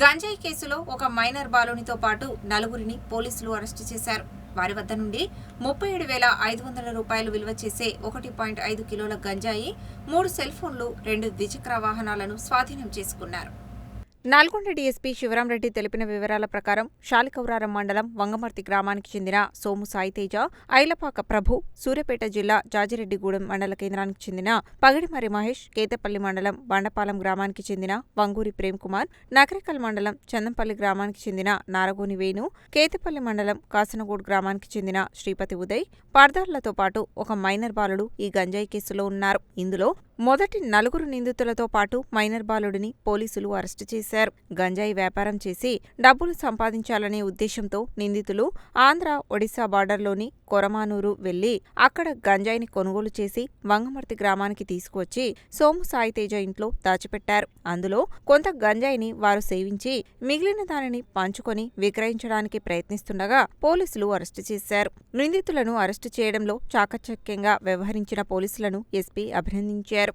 గంజాయి కేసులో ఒక మైనర్ బాలునితో పాటు నలుగురిని పోలీసులు అరెస్టు చేశారు. వారి వద్ద నుండి ముప్పై ఏడు వేల ఐదు వందల రూపాయలు విలువ చేసే ఒకటి పాయింట్ ఐదు కిలోల గంజాయి మూడు సెల్ ఫోన్లు రెండు ద్విచక్ర వాహనాలను స్వాధీనం చేసుకున్నారు. నల్గొండ డీఎస్పీ శివరాంరెడ్డి తెలిపిన వివరాల ప్రకారం శాలికౌరారం మండలం వంగమర్తి గ్రామానికి చెందిన సోము సాయితేజ ఐలపాక ప్రభు సూర్యాపేట జిల్లా జాజిరెడ్డిగూడెం మండల కేంద్రానికి చెందిన పగిడిమరి మహేష్ కేతపల్లి మండలం బండపాలెం గ్రామానికి చెందిన వంగూరి ప్రేమ్ కుమార్ మండలం చందంపల్లి గ్రామానికి చెందిన నారగోని వేణు కేతపల్లి మండలం కాసనగూడ్ గ్రామానికి చెందిన శ్రీపతి ఉదయ్ పార్దార్లతో పాటు ఒక మైనర్ బాలుడు ఈ గంజాయి కేసులో ఉన్నారు. ఇందులో మొదటి నలుగురు నిందితులతో పాటు మైనర్ బాలుడిని పోలీసులు అరెస్టు చేశారు. గంజాయి వ్యాపారం చేసి డబ్బులు సంపాదించాలనే ఉద్దేశంతో నిందితులు ఆంధ్ర ఒడిశా బార్డర్లోని కొరమానూరు వెళ్ళి అక్కడ గంజాయిని కొనుగోలు చేసి వంగమర్తి గ్రామానికి తీసుకువచ్చి సోము సాయితేజ ఇంట్లో దాచిపెట్టారు. అందులో కొంత గంజాయిని వారు సేవించి మిగిలిన దానిని పంచుకొని విక్రయించడానికి ప్రయత్నిస్తుండగా పోలీసులు అరెస్టు చేశారు. నిందితులను అరెస్టు చేయడంలో చాకచక్యంగా వ్యవహరించిన పోలీసులను ఎస్పీ అభినందించారు.